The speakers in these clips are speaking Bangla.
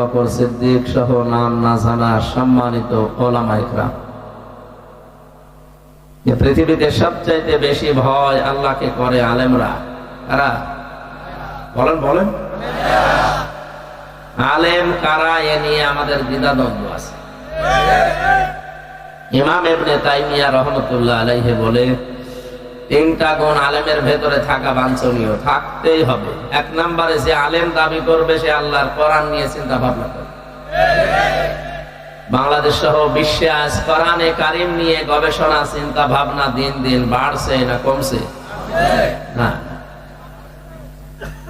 বকর সিদ্দিক সহ নাম না জানা সম্মানিত ওলামাইকরা পৃথিবীতে সবচাইতে বেশি ভয় আল্লাহকে করে আলেমরা, কারা? বলেন বলেন। আলেম কারা এ নিয়ে আমাদের দ্বিধাদ্বন্দ্ব আছে। ইমাম এবনে তাইমিয়া রহমতুল্লাহ আলাইহে বলে তিনটা গুণ আলেমের ভেতরে থাকা বাঞ্ছনীয়, থাকতেই হবে। এক আলেম দাবি করবে, সে আল্লাহর কোরআন নিয়ে চিন্তা ভাবনা করবে। বাংলাদেশ সহ কোরআনে কারিম নিয়ে গবেষণা, চিন্তা ভাবনা দিন দিন বাড়ছে না কমছে? না।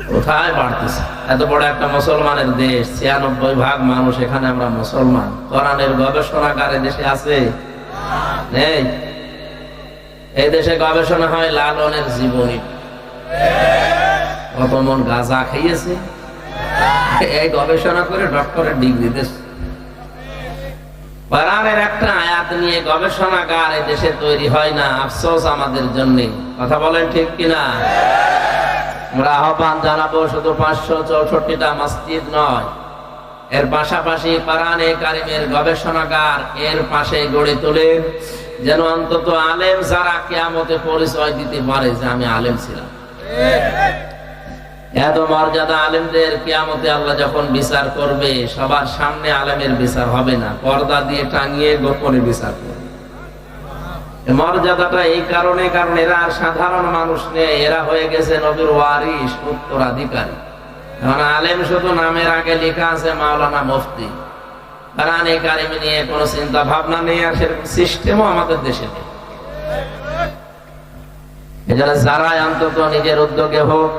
কোথায় বাড়তেছে? এত বড় একটা মুসলমানের দেশ, ছিয়ানব্বই ভাগ মানুষ এখানে আমরা মুসলমান। কোরআনের গবেষণাগারে দেশে আছে? নেই। এই দেশে গবেষণা হয় লালনের জীবনী। কত মন গাঁজা খাইয়েছে এই গবেষণা করে ডক্টরের ডিগ্রি দেশ একটা আয়াত নিয়ে গবেষণাগার দেশে তৈরি হয় না, আফসোস আমাদের জন্য। কথা বলেন ঠিক কিনা? আমরা আহ্বান জানাব, শুধু পাঁচশো চৌষট্টিটা মসজিদ নয়, এর পাশাপাশি কোরআনে কারিমের গবেষণাগার এর পাশে গড়ে তোলে যেন অন্তত আলেম যারা কেয়ামতে পরিচয় দিতে পারে যে আমি আলেম ছিলাম। এত মর্যাদা আলেমদের কেয়ামতে আল্লাহ যখন বিচার করবে সবার সামনে আলেমের বিচার হবে না। পর্দা দিয়ে টাঙিয়ে গোপনে বিচার করবে। মর্যাদাটা এই কারণে কারণ এরা আর সাধারণ মানুষ নেই। এরা হয়ে গেছে নবীর ওয়ারিস উত্তরাধিকারী। এখন আলেম শুধু নামের আগে লেখা আছে মাওলানা মুফতি। এই কারিমি নিয়ে কোনো চিন্তা ভাবনা সিস্টেমও আমাদের দেশে অন্তত নিজের উদ্যোগে হোক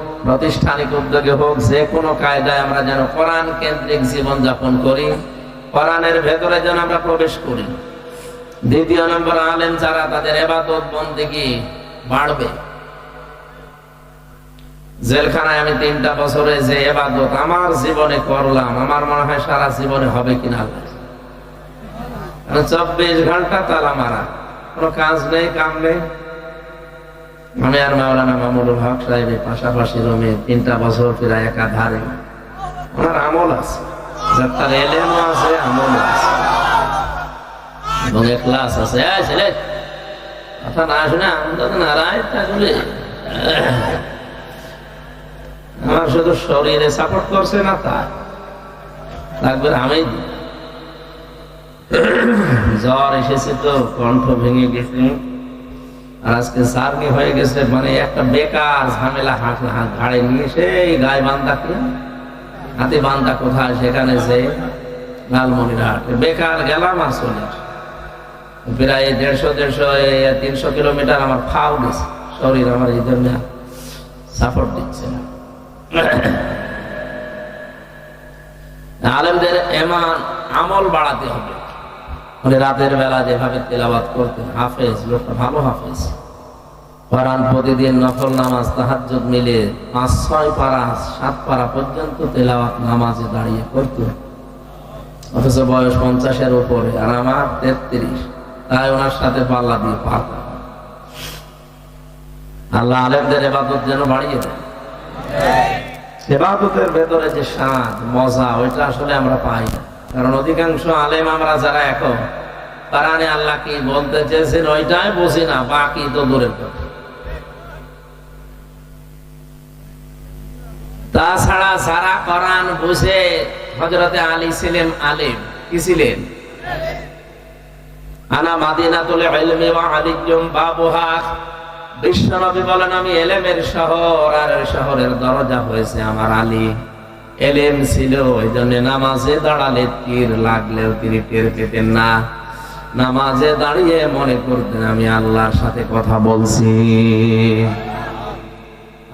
উদ্যোগে হোক, যে কোনো কায়দায় আমরা যেন কোরআন কেন্দ্রিক জীবন যাপন করি, কোরআনের ভেতরে যেন আমরা প্রবেশ করি। দ্বিতীয় নম্বর আলেম যারা, তাদের এবাদত বন্দিগি বাড়বে। জেলখানায় আমি তিনটা বছরে যে এবাদত আমার জীবনে করলাম, আমার মনে হয় সারা জীবনে হবে কিনা আল্লাহ। চব্বিশ ঘণ্টা তালা মারা। কোনো কাজ নেই, কাম নেই? আমি আর মাওলানা মামুনুল হক সাহেবের পাশাপাশি রুমে তিনটা বছর ফিরা একাধারে। ওনার আমল আছে আমার শুধু শরীরে সাপোর্ট করছে না তা। আমি জ্বর এসেছে তো, কণ্ঠ ভেঙে গেছে। আজকে সার্নি হয়ে গেছে মানে একটা বেকার ঝামেলা হাত হাত ঘাড়ে নিয়ে সেই গায়ে বান্দাকে হাতে বান্দা কোথায়? সেখানে যে লালমনিরহাট। বেকার গেলাম আর চলে প্রায় দেড়শো দেড়শো তিনশো কিলোমিটার আমার ফাও গেছে। শরীর আমার এই জন্য সাপোর্ট দিচ্ছে না। আলেমদের এমান আমল বাড়াতে হবে। রাতের বেলা যেভাবে তেলাবাত করতেন হাফেজ লোকটা ভালো হাফেজ। কোরআন প্রতিদিন নফল নামাজ তাহাজ্জুদ মিলে পাঁচ ছয় পারা সাত পারা পর্যন্ত তেলাওয়াত নামাজে দাঁড়িয়ে করত অথচ বয়স পঞ্চাশের উপরে আর আমার তেত্রিশ। তাই ওনার সাথে পাল্লা দিয়ে পারতাম আল্লাহ আলেমদের এবাদত যেন বাড়িয়ে দেয়। সেবাদতের ভেতরে যে স্বাদ মজা ওইটা আসলে আমরা পাই না। কারণ অধিকাংশ আলেম আমরা যারা এখন তারানে আল্লাহ কি বলতে চেয়েছেন ওইটাই বুঝি না, বাকি তো দূরের কথা। তাছাড়া সারা কোরআন বুঝে হজরতে আলী ছিলেন আলেম। কি ছিলেন? আনা মাদিনাতুল ইলমি ওয়া আলিয়্যুম বাবুহা। বিশ্বনবী বলেন, আমি এলেমের শহর, আর শহরের দরজা হয়েছে আমার আলী। এলেম ছিল ওই জন্য নামাজে দাঁড়ালে তীর লাগলেও তিনি টের পেতেন না। নামাজে দাঁড়িয়ে মনে করতেন, আমি আল্লাহর সাথে কথা বলছি।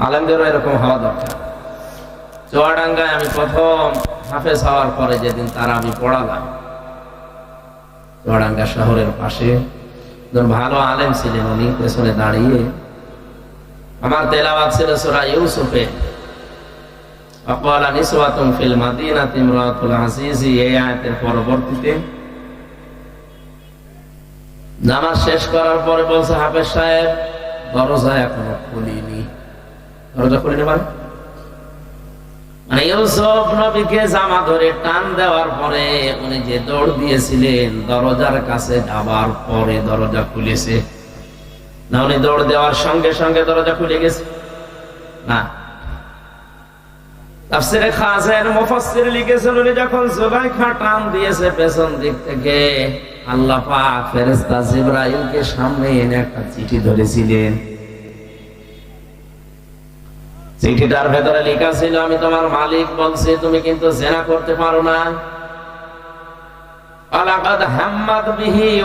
আলেমদেরও এরকম হওয়া দরকার। চুয়াডাঙ্গায় আমি প্রথম হাফেজ হওয়ার পরে যেদিন তারা আমি পড়ালাম, চুয়াডাঙ্গা শহরের পাশে ভালো আলেম ছিলেন, উনি পেছনে দাঁড়িয়ে আমার তেলাবাদ ছিল সূরা ইউসুফে এই আয়াতের পরবর্তীতে নামাজ শেষ করার পরে বলছে, হাফেজ সাহেব, দরজা এখনও খুলিনি। দরজা খুলিনি মানে? মানে ইউসুফ নবীকে জামা ধরে টান দেওয়ার পরে উনি যে দৌড় দিয়েছিলেন, দরজার কাছে যাবার পরে দরজা খুলেছে। না, উনি দৌড় দেওয়ার সঙ্গে সঙ্গে দরজা খুলে গেছে? না। চিঠিটার ভেতরে লেখা ছিল, আমি তোমার মালিক বলছি, তুমি কিন্তু জেনা করতে পারো না।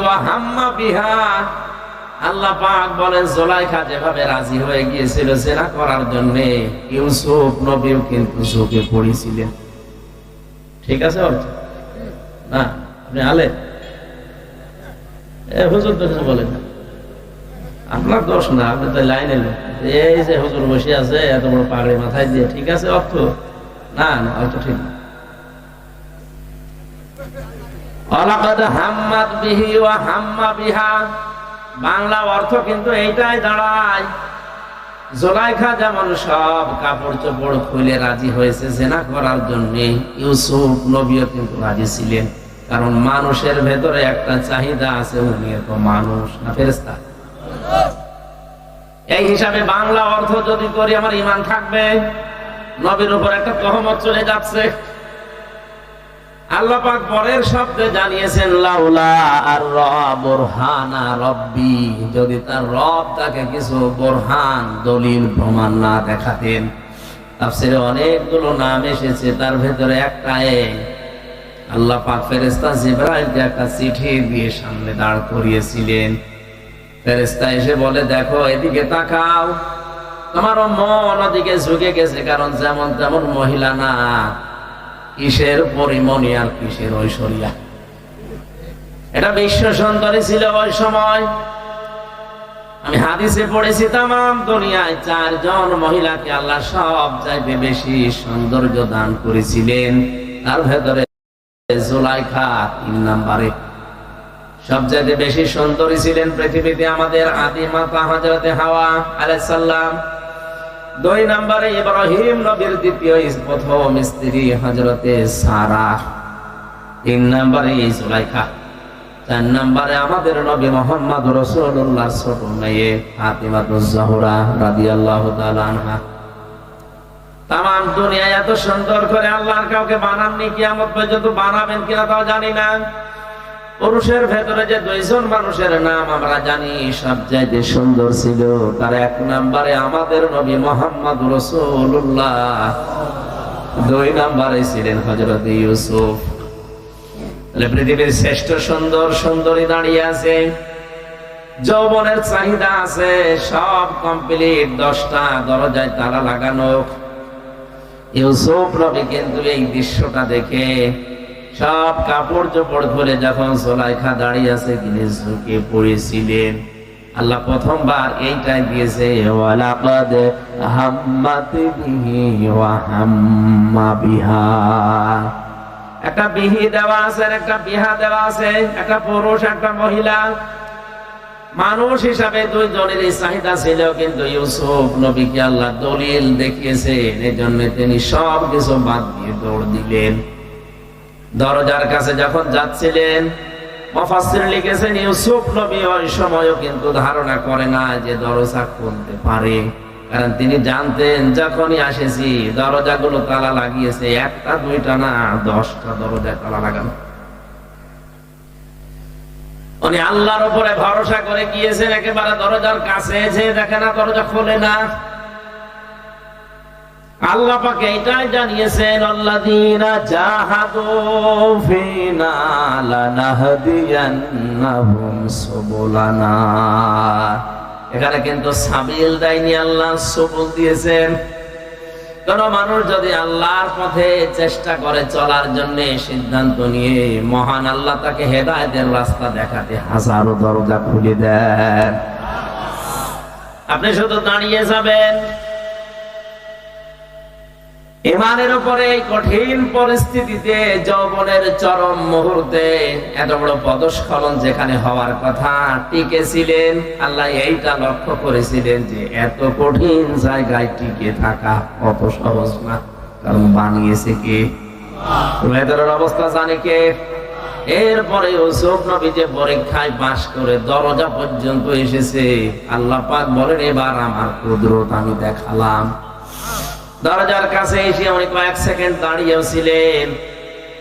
ওয়া বিহা আল্লাহ পাক বলেন, জোলাইখা যেভাবে রাজি হয়ে গিয়েছিল জেনা করার জন্য ইউসুফ নবীও কিন্তু চোখে পড়েছিলেন। ঠিক আছে অর্থ না, আপনি আলে? এ, হুজুর তো বলেন আপনার দোষ না আপনি তো লাইনে লোক। এই যে হুজুর বসে আছে, এত বড় পাগড়ি মাথায় দিয়ে, ঠিক আছে অর্থ না না অর্থ ঠিক না। অলাকাদ হাম্মাদ বিহি ওয়া হাম্মা বিহা। বাংলা অর্থ কিন্তু এইটাই দাঁড়ায়। জোলাইখা যেমন সব কাপড় চোপড় খুলে রাজি হয়েছে জেনা করার জন্য, ইউসুফ নবীও কিন্তু রাজি ছিলেন। কারণ মানুষের ভেতরে একটা চাহিদা আছে, উনি তো মানুষ না ফেরেস্তা এই হিসাবে বাংলা অর্থ যদি করি, আমার ইমান থাকবে। নবীর উপর একটা তহমত চলে যাচ্ছে। আল্লাহ পাক পরের শব্দে জানিয়েছেন, লাউলা আর বুরহানা রব্বি। যদি তার রব তাকে কিছু বোরহান দলিল প্রমাণ না দেখাতেন, তাফসিরে অনেকগুলো নাম এসেছে, তার ভেতরে একটা আল্লাহ পাক ফেরেশতা জিবরাইলকে একটা চিঠি দিয়ে সামনে দাঁড় করিয়েছিলেন। ফেরেস্তা এসে বলে, দেখো, এদিকে তাকাও। তোমার মন ওদিকে ঝুঁকে গেছে, কারণ যেমন তেমন মহিলা না। কিসের পরিমণি আর কিসের ঐশ্বরিয়া? এটা বিশ্ব সুন্দরী ছিল ওই সময়। আমি হাদিসে পড়েছি তাম দুনিয়ায় চারজন মহিলাকে আল্লাহ সব চাইতে বেশি সৌন্দর্য দান করেছিলেন। তার ভেতরে জোলাইখা তিন নাম্বারে। সব বেশি সুন্দরী ছিলেন পৃথিবীতে আমাদের আদি মাতা হজরতে হাওয়া আলাইহিস সালাম। দুই নম্বরে ইব্রাহিম নবীর দ্বিতীয় প্রথম স্ত্রী হজরতে সারা। তিন নম্বরে জুলাইখা। চার নম্বরে আমাদের নবী মোহাম্মদ রসুল্লাহ ছোট মেয়ে দুনিয়ায় এত সুন্দর করে আল্লাহর কাউকে বানাননি, কিয়ামত পর্যন্ত বানাবেন কিনা তাও জানি না। পুরুষের ভেতরে যে দুইজন মানুষের নাম আমরা জানি, সব চাইতে সুন্দর ছিল। তার এক নম্বরে আমাদের নবী মোহাম্মদ রসুল্লাহ দুই নম্বরে ছিলেন হজরত ইউসুফ। পৃথিবীর শ্রেষ্ঠ সুন্দর সুন্দরী দাঁড়িয়ে আছে, যৌবনের চাহিদা আছে, সব কমপ্লিট দশটা দরজায় তালা লাগানো। ইউসুফ নবী কিন্তু এই দৃশ্যটা দেখে সব কাপড় চোপড় খুলে যখন সোলাইখা দাঁড়িয়ে আছে তিনি ঝুঁকে পড়েছিলেন। আল্লাহ প্রথমবার এইটাই দিয়েছে বিহি একটা বিহি দেওয়া আছে একটা বিহা দেওয়া আছে, একটা পুরুষ, একটা মহিলা। মানুষ হিসাবে দুইজনেরই চাহিদা ছিল, কিন্তু ইউসুফ নবীকে আল্লাহ দলিল দেখিয়েছেন এই জন্য তিনি সব কিছু বাদ দিয়ে দৌড় দিলেন। দরজার কাছে যখন যাচ্ছিলেন মফাসির লিখেছেন, ইউসুফ নবী ওই সময়ও কিন্তু ধারণা করে না যে দরজা খুলতে পারে। কারণ তিনি জানতেন, যখনই আসেছি, দরজাগুলো তালা লাগিয়েছে, একটা, দুইটা না, দশটা দরজায় তালা লাগানো। উনি আল্লাহর উপরে ভরসা করে গিয়েছেন, একেবারে দরজার কাছে এসে দেখে না, দরজা খোলে না। আল্লাহ পাকে এটাই জানিয়েছেন, আল্লাযীনা জাহাদু ফিনা লানাহদিয়ান্নাহুম সুবুলানা। এখানে কিন্তু সাবিল দেয়নি, আল্লাহ সবুল দিয়েছেন। কোন মানুষ যদি আল্লাহর পথে চেষ্টা করে চলার জন্য সিদ্ধান্ত নিয়ে মহান আল্লাহ তাকে হেদায়েতের রাস্তা দেখাতে হাজারো দরজা খুলে দেন। আপনি শুধু দাঁড়িয়ে যাবেন ইমানের উপরে এই কঠিন পরিস্থিতিতে যৌবনের চরম মুহূর্তে এত বড় পদস্খলন যেখানে হওয়ার কথা টিকে ছিলেন আল্লাহ এইটা লক্ষ্য করেছিলেন যে এত কঠিন জায়গায় টিকে থাকা অত সহজ না। কারণ বানিয়েছে কে? ভেতরের অবস্থা জানে কে? এরপরে ইউসুফ নবী যে পরীক্ষায় পাশ করে দরজা পর্যন্ত এসেছে, আল্লাহ পাক বলেন, এবার আমার কুদরত আমি দেখালাম। দরজার কাছে এসে উনি কয়েক সেকেন্ড দাঁড়িয়েও ছিলেন।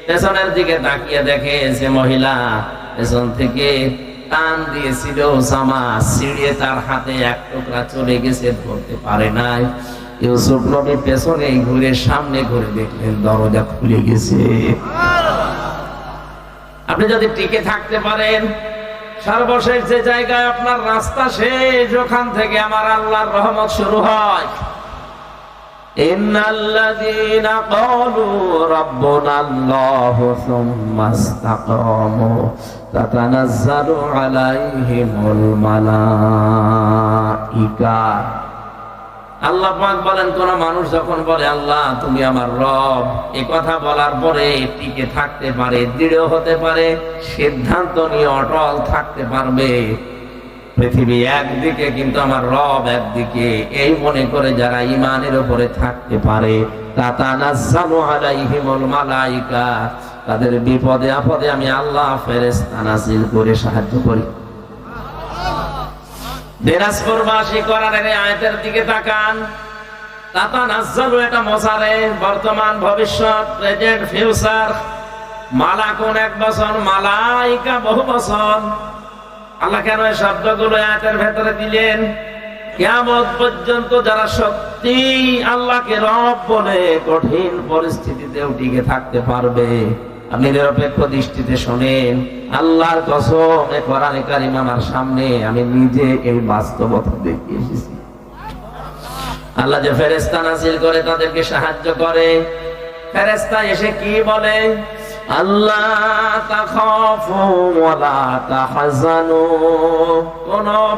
পেছনের দিকে তাকিয়ে দেখে যে মহিলা পেছন থেকে টান দিয়েছিল জামা তার হাতে এক টুকরা চলে গেছে, ধরতে পারে নাই। ইউসুফ নবী পেছনে ঘুরে সামনে ঘুরে দেখলেন, দরজা খুলে গেছে। আপনি যদি টিকে থাকতে পারেন, সর্বশেষ যে জায়গায় আপনার রাস্তা শেষ, ওখান থেকে আমার আল্লাহর রহমত শুরু হয়। إن الذين قالوا ربنا الله ثم استقاموا تتنزل عليهم الملائكة আল্লাহ পাক বলেন কোন মানুষ যখন বলে আল্লাহ তুমি আমার রব এই কথা বলার পরে টিকে থাকতে পারে দৃঢ় হতে পারে সিদ্ধান্ত নিয়ে অটল থাকতে পারবে পৃথিবী একদিকে, কিন্তু আমার রব একদিকে। এই মনে করে যারা ইমানের উপরে থাকতে পারে তাদের বিপদে আপদে আমি আল্লাহ করে সাহায্য করি। বর্তমান ভবিষ্যৎ এক বছর মালাইকা বহু বছর আল্লাহ কেন এই শব্দগুলো আয়াতের ভেতরে দিলেন? কেমন পর্যন্ত যারা সত্যি আল্লাহকে রব বলে কঠিন পরিস্থিতিতেও টিকে থাকতে পারবে, আপনি নিরপেক্ষ দৃষ্টিতে শোনেন, আল্লাহর কসম এ কোরআনে কারিম আমার সামনে, আমি নিজে এই বাস্তবতা দেখে এসেছি। আল্লাহ যে ফেরেস্তা নাসিল করে তাদেরকে সাহায্য করে ফেরেস্তা এসে কি বলে? আল্লাহ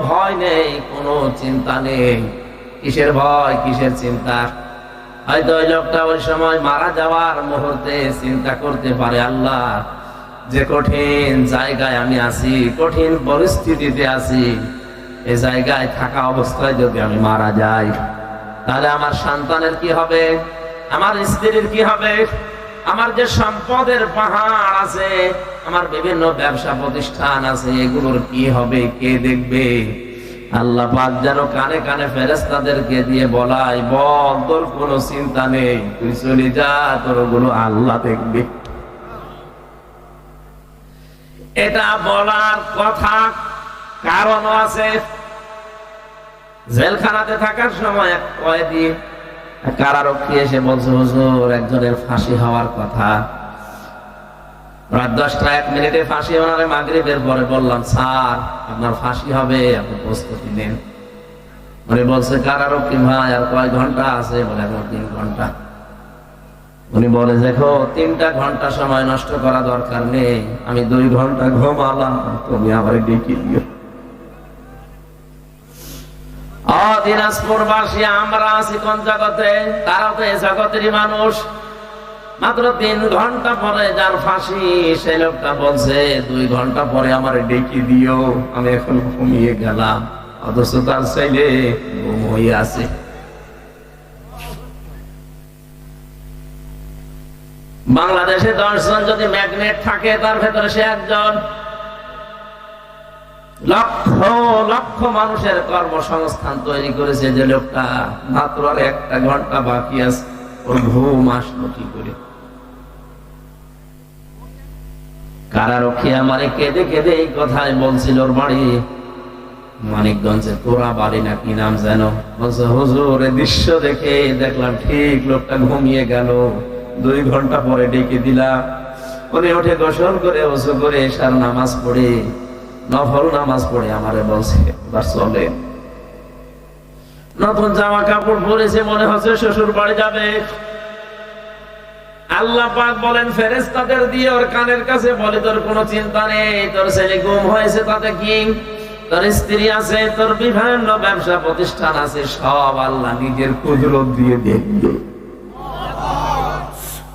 ভয় নেই চিন্তা নেই। কিসের ভয়, কিসের চিন্তা? হয়তো ওই লোকটা ওই সময় মারা যাওয়ার মুহূর্তে চিন্তা করতে পারে, আল্লাহ, যে কঠিন জায়গায় আমি আছি, কঠিন পরিস্থিতিতে আছি এই জায়গায় থাকা অবস্থায় যদি আমি মারা যাই, তাহলে আমার সন্তানের কি হবে? আমার স্ত্রীর কি হবে? আমার যে সম্পদের পাহাড় আছে, আমার বিভিন্ন ব্যবসা প্রতিষ্ঠান আছে, এগুলোর কি হবে, কে দেখবে? আল্লাহ পাক যেন কানে কানে ফেরেস্তাদেরকে দিয়ে বলাই বল, তোর কোনো চিন্তা নেই, তুই চলে যা তোর ওগুলো আল্লাহ দেখবে। এটা বলার কথা কারণ আছে। জেলখানাতে থাকার সময় এক কয়েদি কারারক্ষী এসে বলছে, হুজুর, একজনের ফাঁসি হওয়ার কথা। রাত দশটা, এক মিনিটে ফাঁসি ওনারে মাগরিবের পরে বললাম, স্যার, আপনার ফাঁসি হবে, আপনি প্রস্তুতি নেন। উনি বলছে কারারক্ষী ভাই, আর কয় ঘণ্টা আছে? বলে, এখন তিন ঘণ্টা। উনি বলে, দেখো, তিনটা ঘণ্টা সময় নষ্ট করা দরকার নেই। আমি দুই ঘণ্টা ঘুমালাম, তুমি আবার ডেকে দিও। আমি এখন ঘুমিয়ে গেলাম। অথচ বাংলাদেশে দশজন যদি ম্যাগনেট থাকে তার ভেতরে সে একজন। লক্ষ লক্ষ মানুষের কর্মসংস্থান তৈরি করেছে যে লোকটা মাত্র আর একটা ঘণ্টা বাকি আছে। ওর ঘুম আসলো কি করে? কারারক্ষী আমারে কেঁদে কেঁদে এই কথাই বলছিল ওর বাড়ি। মানিকগঞ্জে তোরা বাড়ি না কি নাম যেন? বলছে, হুজুর এই দৃশ্য দেখে দেখলাম ঠিক লোকটা ঘুমিয়ে গেল। দুই ঘণ্টা পরে ডেকে দিলাম। উনি উঠে গোসল করে ওসু করে এসার নামাজ পড়ে। নফল নামাজ পড়ে আমারে বলছে, এবার চলে। নতুন জামা কাপড় পরেছে, মনে হচ্ছে শ্বশুর বাড়ি যাবে। আল্লাহ পাক বলেন ফেরেস্তাদের দিয়ে ওর কানের কাছে বলে, তোর কোনো চিন্তা নেই, তোর ছেলে গুম হয়েছে তাতে কি? তোর স্ত্রী আছে, তোর বিভিন্ন ব্যবসা প্রতিষ্ঠান আছে, সব আল্লাহ নিজের কুদরত দিয়ে দেখবে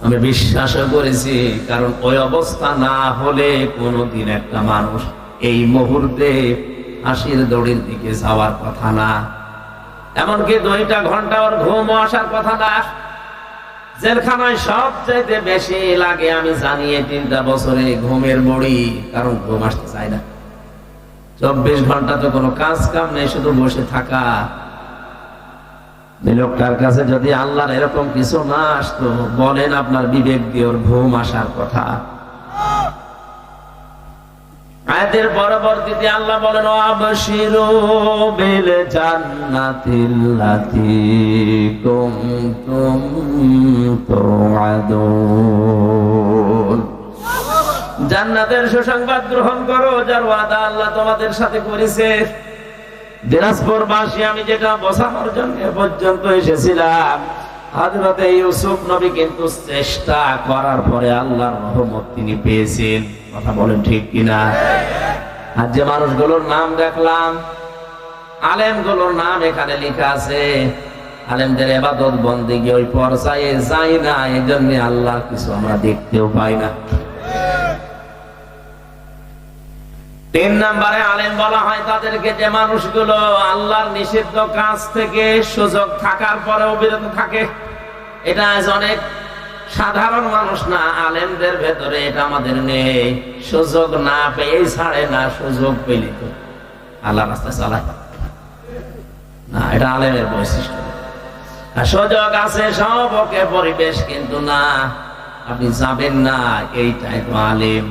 আমি বিশ্বাস করেছি, কারণ ওই অবস্থা না হলে কোনোদিন একটা মানুষ এই মুহূর্তে হাসির দড়ির দিকে যাওয়ার কথা না। এমনকি দুইটা ঘণ্টা ওর ঘুম আসার কথা না। জেলখানায় সবচাইতে বেশি লাগে আমি জানি তিনটা বছরে ঘুমের বড়ি, কারণ ঘুম আসতে চায় না। চব্বিশ ঘণ্টা তো কোনো কাজ কাম নেই, শুধু বসে থাকা। লোকটার কাছে যদি আল্লাহর এরকম কিছু না আসতো, বলেন আপনার বিবেক দিয়ে ওর ঘুম আসার কথা। আয়াতের পরবর্তীতে আল্লাহ বলেন আবশিরু বিল জান্নাতিল্লাতি কুনতুম তুআদুন। জান্নাতের সুসংবাদ গ্রহণ করো, যার ওয়াদা আল্লাহ তোমাদের সাথে করেছে। দিনাজপুর বাসী আমি যেটা বসানোর জন্য পর্যন্ত এসেছিলাম, হযরতে ইউসুফ নবী কিন্তু চেষ্টা করার পরে আল্লাহর রহমত তিনি পেয়েছেন। কথা বলেন ঠিক কিনা? আর যে মানুষগুলোর নাম দেখলাম, আলেমগুলোর নাম এখানে লেখা আছে। আলেমদের এবাদত বন্দিগি ওই পর্যায়ে যাই না এই জন্য আল্লাহর কিছু আমরা দেখতেও পাই না। তিন নম্বরে আলেম বলা হয় তাদেরকে যে মানুষগুলো আল্লাহর নিষিদ্ধ কাজ থেকে সুযোগ থাকার পরেও বিরত থাকে। এটা আজ অনেক সাধারণ মানুষ না, আলেমদের ভেতরে এটা আমাদের নেই। সুযোগ না পেয়ে ছাড়ে না, সুযোগ পেলে তো আল্লাহ রাস্তা চালায়। না, এটা আলেমের বৈশিষ্ট্য। সুযোগ আছে, সব পরিবেশ কিন্তু না। আপনি যাবেন না, এইটাই তো আলেম।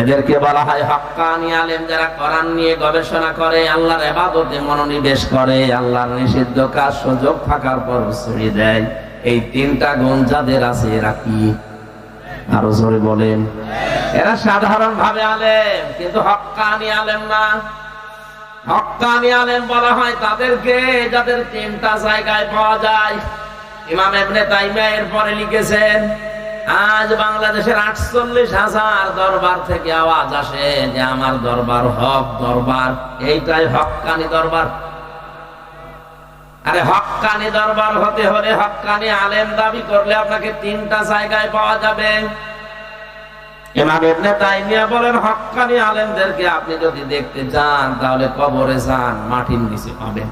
এদেরকে বলা হয় হক্কানি আলেম, যারা কোরআন নিয়ে গবেষণা করে, আল্লাহর এবাদতে মনোনিবেশ করে, আল্লাহর নিষিদ্ধ কাজ সুযোগ থাকার পর ছেড়ে দেয়। এই তিনটা গুণ যাদের আছে এরা কি? আরও জোরে বলেন। এরা সাধারণ ভাবে আলেম, কিন্তু হক্কানি আলেম না। হক্কানি আলেম বলা হয় তাদেরকে যাদের তিনটা জায়গায় পাওয়া যায়। ইমাম এবনে তাইমা এর পরে লিখেছেন, আজ বাংলাদেশের আটচল্লিশ হাজার দরবার থেকে আওয়াজ আসে যে আমার দরবার হক দরবার, এইটাই হকানি দরবার। আরে হক্কানি দরবার হতে হলে হক্কানি আলেম দাবি করলে আপনাকে তিনটা জায়গায় পাওয়া যাবে। ইমাম ইবনে তাইমিয়া বলেন হক্কানি আলেমদেরকে আপনি যদি দেখতে চান তাহলে কবরে যান মাটির নিচে পাবেন।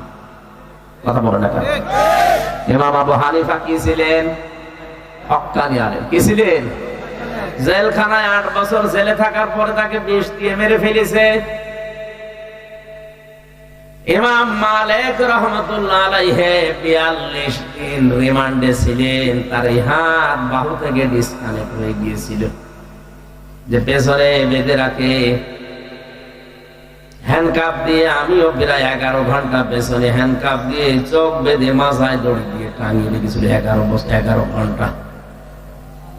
কথা বলেন না ইমাম আবু হানিফা কি ছিলেন? হক্কানি আলেম। কি ছিলেন? জেলখানায় আট বছর জেলে থাকার পরে তাকে বিষ দিয়ে মেরে ফেলেছে। ইমাম মালিক রহমতুল্লাহ আলাইহে বিয়াল্লিশ দিন রিমান্ডে ছিলেন, তার হাত বাহু থেকে ডিসকানেক্ট হয়ে গিয়েছিল। যে বেঁধে রাখে হ্যান্ডকাপ দিয়ে আমিও প্রায় এগারো ঘণ্টা পেছনে হ্যান্ডকাপ দিয়ে চোখ বেঁধে মাথায় দড়ি দিয়ে টাঙিয়ে রেখেছিল এগারো বছর এগারো ঘণ্টা।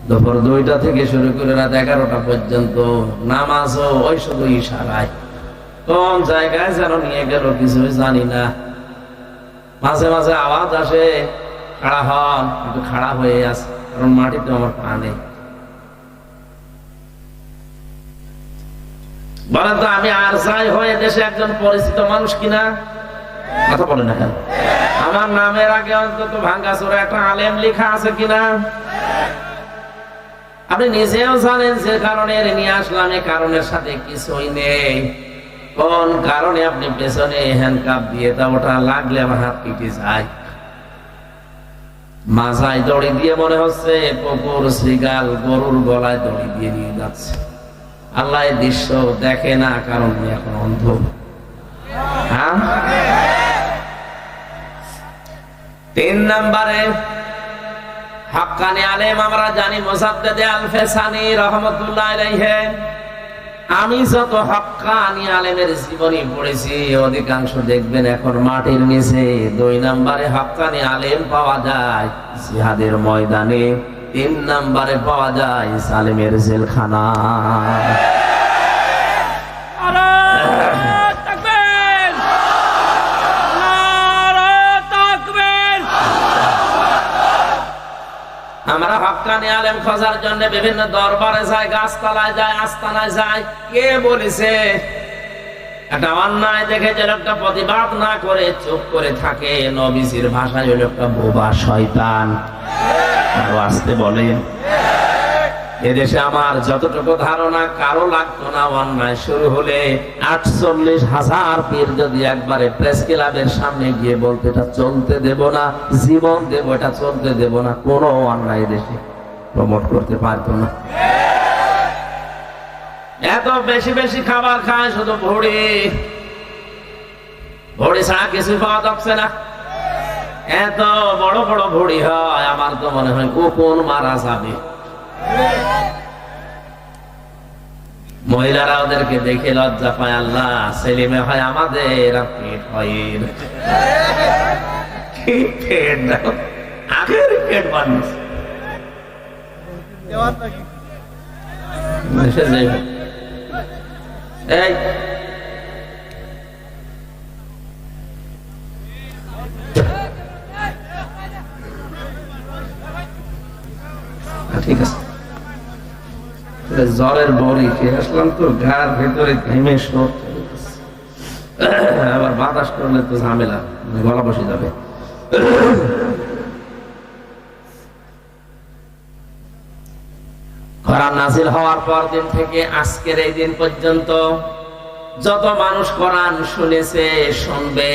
দুপুর দুইটা থেকে শুরু করে রাত এগারোটা পর্যন্ত নামাজও ওই শুধু ইশারায়। কোন জায়গায় যেন নিয়ে গেল কিছু জানি না। মাঝে মাঝে আওয়াজ আসে, খাড়া হন একটু খাড়া হয়ে আছে কারণ মাটিতে আমার পা নেই। বলেন তো, আমি আর চাই হয়ে দেশে একজন পরিচিত মানুষ কিনা? কথা বলে না কেন? আমার নামের আগে অন্তত ভাঙ্গা চোরা একটা আলেম লেখা আছে কিনা? আপনি নিজেও জানেন যে কারণে নিয়ে আসলাম এই কারণের সাথে কিছুই নেই। কোন কারণে আপনি পেছনে হ্যান্ডকাপ দিয়ে তা ওটা লাগলে আমার হাত কেটে যায়। মাথায় দড়ি দিয়ে মনে হচ্ছে কুকুর শ্রীগাল গরুর গলায় দড়ি দিয়ে নিয়ে যাচ্ছে। আল্লাহ দৃশ্য দেখে না, কারণ এখন অন্ধ। হ্যাঁ? তিন নম্বরে, হাক্কানি আলেম, আমরা জানি মোসাদ্দেদে আল ফেসানি রহমতুল্লাহ আমি যত হকানি আলেমের জীবনী পড়েছি, অধিকাংশ দেখবেন এখন মাটির নিচে দুই নম্বরে হকানি আলেম পাওয়া যায় জিহাদের ময়দানে, তিন নম্বরে পাওয়া যায় সালেমের জেলখানা। হক্কানি আলেম খোঁজার জন্য বিভিন্ন দরবারে যাই গাছতলায় যায়, আস্তানায় যায়। কে বলেছে? একটা অন্যায় দেখে যে লোকটা প্রতিবাদ না করে চুপ করে থাকে, নবীজির ভাষায় ওই লোকটা বোবা শয়তান। আরও আসতে এদেশে আমার যতটুকু ধারণা, কারও লাগতো না অন্যায় শুরু হলে আটচল্লিশ হাজার পীর যদি একবারে প্রেস ক্লাবের সামনে গিয়ে বলতে, এটা চলতে দেব না, জীবন দেব, এটা চলতে দেব না, কোনো অন্যায় দেশে প্রমোট করতে পারতো না। এত বেশি বেশি খাবার খায় শুধু ভুড়ি। ভুড়ি ছাড়া কিছু পাওয়া যাচ্ছে না। এত বড় বড় ভুড়ি হয়, আমার তো মনে হয় কোন মারা যাবে। মহিলারা ওদেরকে দেখে লজ্জা পায়, আল্লাহ ছেলেমে হয় আমাদের পেট পেট আগের পেট হোক। ঠিক আছে। জ্বরের বড়ি খেয়ে আসলাম তো ঘাড় ভেতরে ঘেমে সব আবার বাতাস করলে তো ঝামেলা, গলা বসে যাবে। কোরআন নাজিল হওয়ার পর দিন থেকে আজকের এই দিন পর্যন্ত যত মানুষ কোরআন শুনেছে, শুনবে,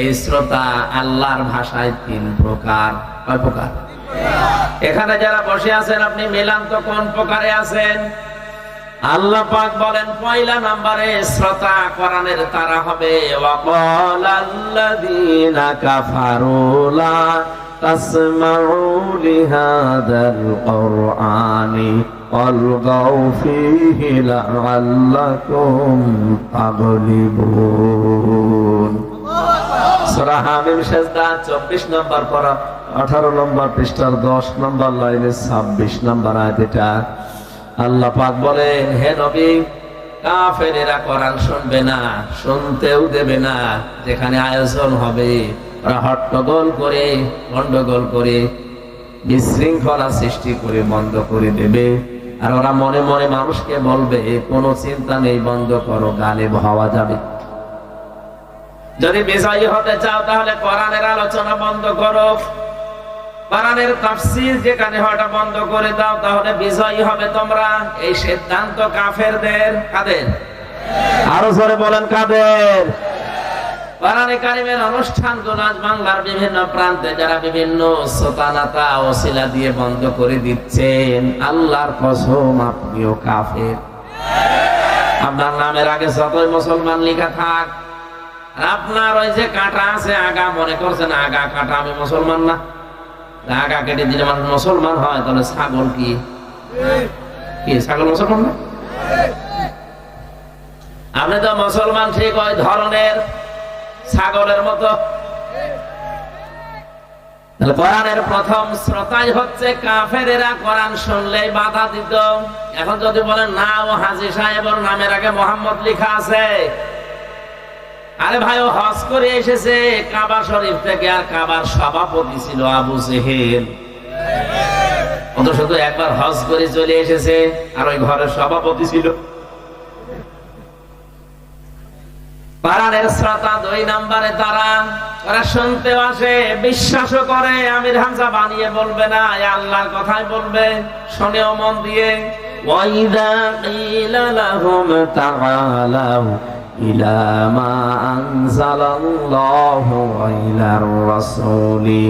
এই শ্রোতা আল্লাহর ভাষায় তিন প্রকার। কয় প্রকার? এখানে যারা বসে আছেন, আপনি মিলান তো কোন প্রকারে আছেন? আল্লাহ পাক বলেন, পয়লা নম্বরে শ্রোতা কোরআনের তারা হবে, ওয়াকাল আল্লাযীনা কাফারু লা তাসমাউ লিহাদাল কুরআনি। ওয়ালগাউ ফীহি লাআল্লাকুম তাগলিবুন সূরা হামিম সেজদা 24 নম্বর পড়া 18 নম্বর পৃষ্ঠার 10 নম্বর লাইনে 26 নম্বর এটা۔ আল্লাহ পাক বলেন, হে নবী, কাফেরেরা কোরআন শুনবে না, শুনতেও দেবে না। যেখানে আয়োজন হবে, ওরা হট্টগোল করে, গন্ডগোল করে, বিশৃঙ্খলা সৃষ্টি করে, বন্ধ করে দেবে। আর ওরা মনে মনে মানুষকে বলবে কোনো চিন্তা নেই, বন্ধ করো গালে হওয়া যাবে। যদি বিজয়ী হতে চাও, তাহলে কোরআনের আলোচনা বন্ধ করো। কোরআনের যেখানে হওয়াটা বন্ধ করে দাও, তাহলে বিজয়ী হবে তোমরা। এই সিদ্ধান্ত কাফেরদের। কাদের? আরও জোরে বলেন, কাদের? কোরআনে কারিমের অনুষ্ঠানগুলো আজ বাংলার বিভিন্ন প্রান্তে যারা বিভিন্ন শ্রোতানাতা ওসিলা দিয়ে বন্ধ করে দিচ্ছেন, আল্লাহর কসম, আপনিও কাফের। আপনার নামের আগে যতই মুসলমান লেখা থাক আপনার ওই যে কাঁটা আছে, আগা মনে করছেন, আগা কাঁটা আমি মুসলমান না। আগা কেটে দিলে মানুষ মুসলমান হয়, তাহলে ছাগল কি? কি, ছাগল মুসলমান না? আপনি তো মুসলমান, ঠিক ওই ধরনের ছাগলের মতো। কোরআনের প্রথম শ্রোতাই হচ্ছে কাফেরেরা, কোরআন শুনলেই বাধা দিত। এখন যদি বলেন, না ও হাজি সাহেবের নামের আগে মোহাম্মদ লেখা আছে। আরে ভাই, ও হজ করে এসেছে। কাবা শরীফ থেকে আর কাবার সভাপতি ছিল আবু সেহেল ও শুধু একবার হজ করে চলে এসেছে, আর ওই ঘরের সভাপতি ছিল। পাড়ানের শ্রোতা দুই নাম্বারে তারা, ওরা শুনতে আসে, বিশ্বাসও করে, আমির হামজা বানিয়ে বলবে না আল্লাহর কথাই বলবে, শোনেও মন দিয়ে, ওয়াইদা কিলা লাহুম তাআলাউ ইলা মা আনজালাল্লাহু ওয়া ইলার রাসূলি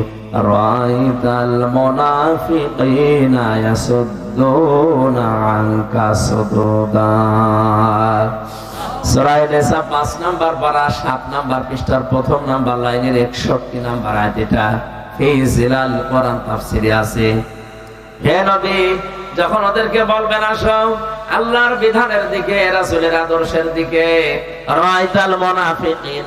রাআইতাল মুনাফিকিনা ইয়াসুদ্দুনা আনকা সুদুদা সূরা নিসা 5 নাম্বার পারা 7 নাম্বার পৃষ্ঠার প্রথম নাম্বার লাইনের 61 নাম্বার আয়াত এটা ফি কোরআন তাফসিরে আছে। হে যখন আল্লাহর বিধানের দিকে, রাসূলের আদর্শের দিকে, রায়তাল মুনাফিকিন